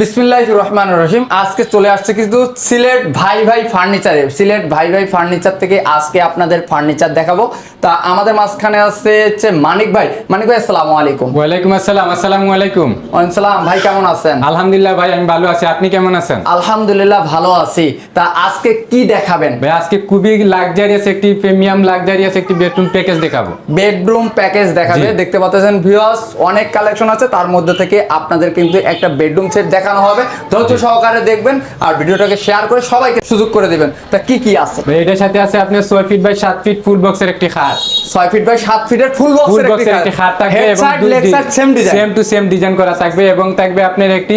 বিসমিল্লাহ রহমান রহিম। আজকে চলে আসছে কিন্তু সিলেট ভাই ভাই ফার্নিচারে। সিলেট ভাই ভাই ফার্নিচার থেকে আজকে আপনাদের ফার্নিচার দেখাবো। তা আমাদের মাঝখানে আছে হচ্ছে মানিক ভাই। মানিক ভাই আসসালামু আলাইকুম। ওয়ালাইকুম আসসালাম আসসালামু আলাইকুম। সালাম ভাই কেমন আছেন? আলহামদুলিল্লাহ ভাই আমি ভালো আছি। আপনি কেমন আছেন? আলহামদুলিল্লাহ ভালো আছি। তা আজকে কি দেখাবেন? ভাই আজকে খুবই লাক্সারিয়াস একটি প্রিমিয়াম লাক্সারিয়াস একটি বেডরুম প্যাকেজ দেখাবো। বেডরুম প্যাকেজ দেখাবে। দেখতে পাচ্ছেন ভিউয়ার্স অনেক কালেকশন আছে। তার মধ্যে থেকে আপনাদের কিন্তু একটা বেডরুম সেট দেখানো হবে। ধৈর্য সহকারে দেখবেন আর ভিডিওটাকে শেয়ার করে সবাইকে সুযোগ করে দিবেন। তা কি কি আছে? এটার সাথে আছে আপনার ছয় ফিট বাই সাত ফিট ফুল বক্সের একটি খাট। ছয় ফিট বাই সাত ফিটের ফুল বক্সের একটি খাট। থাকবে এবং সেম টু সেম ডিজাইন করা থাকবে এবং থাকবে আপনার একটি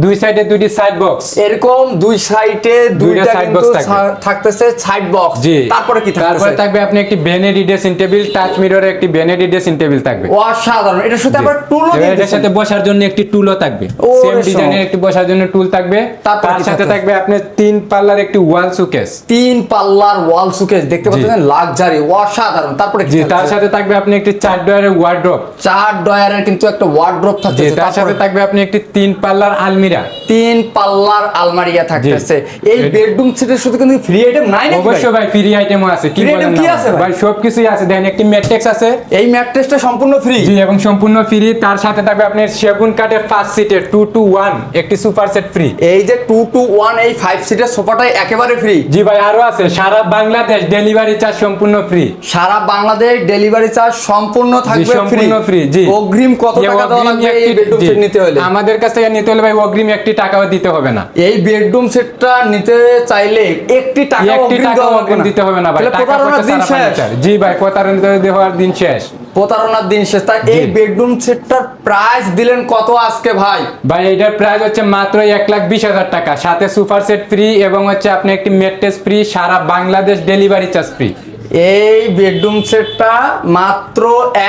দুই সাইডে দুইটি সাইড বক্স এরকম দুই সাইডে দুইটা থাকবে। থা- থাকতেছে সাইড বক্স জি। তারপরে কি থাকবে তারপরে থাকবে আপনি একটি বেনেডি ড্রেসিং টেবিল টাচ মিরর একটি বেনেডি ড্রেসিং টেবিল থাকবে। অসাধারণ। এটার সাথে আবার টুলও এবার এটার সাথে বসার জন্য একটি টুলও থাকবে। সেম ডিজাইনের একটি বসার জন্য টুল থাকবে। তার সাথে থাকবে? থাকবে আপনার তিন পাল্লার একটি ওয়াল সুকেস তিন পাল্লার ওয়াল সুকেস দেখতে পাচ্ছেন? লাক্সারি অসাধারণ। তারপরে জি তার সাথে থাকবে আপনি একটি চার ডয়ারের ওয়ার্ড্রপ চার ডয়ারের কিন্তু একটা ওয়ার্ড্রপ জি থাকছে তার সাথে থাকবে আপনি একটি তিন পাল্লার আলমিরা তিন পাল্লার আলমারিয়া থাকতেছে। এই বেডরুম সেটের সাথে কিন্তু ফ্রি আইটেম নাই নাকি? অবশ্যই ভাই? ফ্রি আইটেমও আছে। কি বলেন কি আছে ভাই? সব কিছুই আছে। দেখেন একটি ম্যাট্রিক্স আছে। এই ম্যাট্রেসটা সম্পূর্ণ ফ্রি জি এবং সম্পূর্ণ ফ্রি তার সাথে থাকবে আপনার সেগুন কাঠের ফার্স্ট সিটের টু টু ওয়ান একটি সুপার সেট ফ্রি এই যে টু টু ওয়ান এই ফাইভ সিটের সোফাটাই একেবারে ফ্রি জি ভাই আরও আছে। সারা বাংলাদেশ ডেলিভারি চার্জ সম্পূর্ণ ফ্রি সারা বাংলাদেশ ডেলিভারি চার্জ সম্পূর্ণ থাকবে ফ্রি সম্পূর্ণ ফ্রি জি। অগ্রিম কত টাকা দেওয়া লাগবে এই বেডরুম সেট নিতে হলে? আমাদের কাছ থেকে নিতে হলে ভাই অগ্রিম একটি টাকাও দিতে হবে না। এই বেডরুম সেটটা নিতে চাইলে একটি টাকা একটি অগ্রিম টাকা অগ্রিম দিতে হবে না ভাই প্রতারণার দিন শেষ। জি ভাই প্রতারণিত দেওয়ার দিন শেষ। প্রতারণার দিন শেষ। তাই এই বেডরুম সেটটার প্রাইস দিলেন কত আজকে ভাই? ভাই এটার প্রাইস হচ্ছে মাত্র এক লাখ বিশ হাজার টাকা। সাথে সুপার সেট ফ্রি এবং হচ্ছে আপনি একটি মেট্রেস ফ্রি সারা বাংলাদেশ ডেলিভারি চার্জ ফ্রি এই বেডরুম সেটটা মাত্র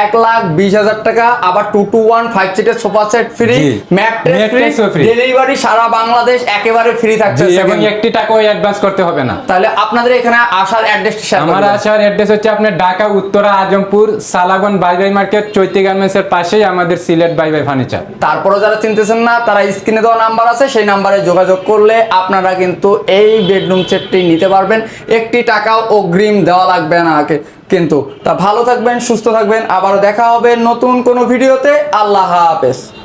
এক লাখ বিশ হাজার টাকা আবার টু টু ওয়ান ফাইভ সিটের sofa set free mattress free delivery সারা বাংলাদেশ একেবারে ফ্রি থাকছে এবং একটি টাকাও অ্যাডভান্স করতে হবে না। তাহলে আপনাদের এখানে আসার অ্যাড্রেসটা শেয়ার আমার আসার অ্যাড্রেস হচ্ছে আপনার ঢাকা উত্তরা আজমপুর সালাগন বাই বাই মার্কেট চৈতি গার্মেন্টস এর পাশেই আমাদের সিলেট বাই বাই ফার্নিচার তারপরে যারা চিনতেছেন না তারা স্ক্রিনে দেওয়া নাম্বার আছে সেই নাম্বারে যোগাযোগ করলে আপনারা কিন্তু এই বেডরুম সেটটি নিতে পারবেন। একটি টাকাও অগ্রিম দেওয়া লাগবে না আগে- কিন্তু তা ভালো থাকবেন, সুস্থ থাকবেন। আবারও দেখা হবে নতুন কোনো ভিডিওতে। আল্লাহ হাফেজ।